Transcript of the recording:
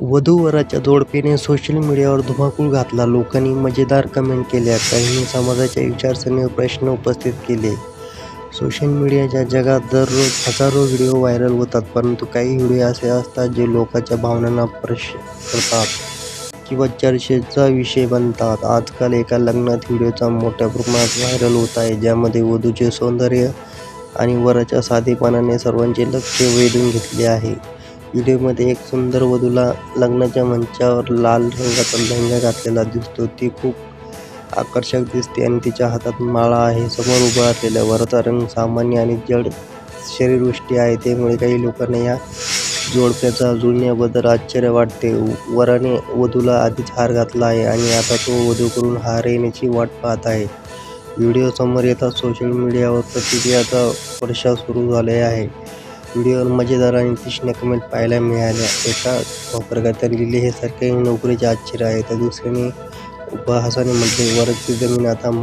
वधूवराच्या जोडपीने social मीडियावर धुमाकूळ घातला. लोकांनी मजेदार कमेंट केल्या. काहींनी समाजाच्या विचारसरणीवर प्रश्न उपस्थित केले. सोशल मीडियाच्या जगात दररोज हजारो व्हिडिओ व्हायरल होतात. परंतु काही व्हिडिओ असे असतात जे लोकांच्या भावनांना प्रश करतात किंवा चर्चेचा विषय बनतात. आजकाल एका लग्नात व्हिडिओचा मोठ्या प्रमाणात व्हायरल होत आहे. ज्यामध्ये वधूचे सौंदर्य आणि वराच्या साधेपणाने सर्वांचे लक्ष वेधून घेतले आहे. व्हिडिओमध्ये एक सुंदर वधूला लग्नाच्या मंचावर लाल रंगाचा लेहंगा घातलेला दिसतो. ती खूप आकर्षक दिसते आणि तिच्या हातात माळा आहे. समोर उभा असलेल्या वराचा रंग सामान्य आणि जड शरीरवृष्टी आहे. त्यामुळे काही लोकांना या जोडप्याचा जुळण्याबद्दल आश्चर्य वाटते. वराने वधूला आधीच हार घातला आहे आणि आता तो वधूकडून हार येण्याची वाट पाहत आहे. व्हिडिओ समोर येताच सोशल मीडियावर प्रतिक्रियाचा वर्षाव सुरू झाले आहे. व्हिडिओवर मजेदार आणि तीक्ष्ण कमेंट पाहायला मिळाल्या. एका वापरकर्त्याने लिहिले, हे सरकारी नोकरीचे आश्चर्य आहे. तर दुसऱ्याने उपहासाने म्हटले, वरची जमीन आता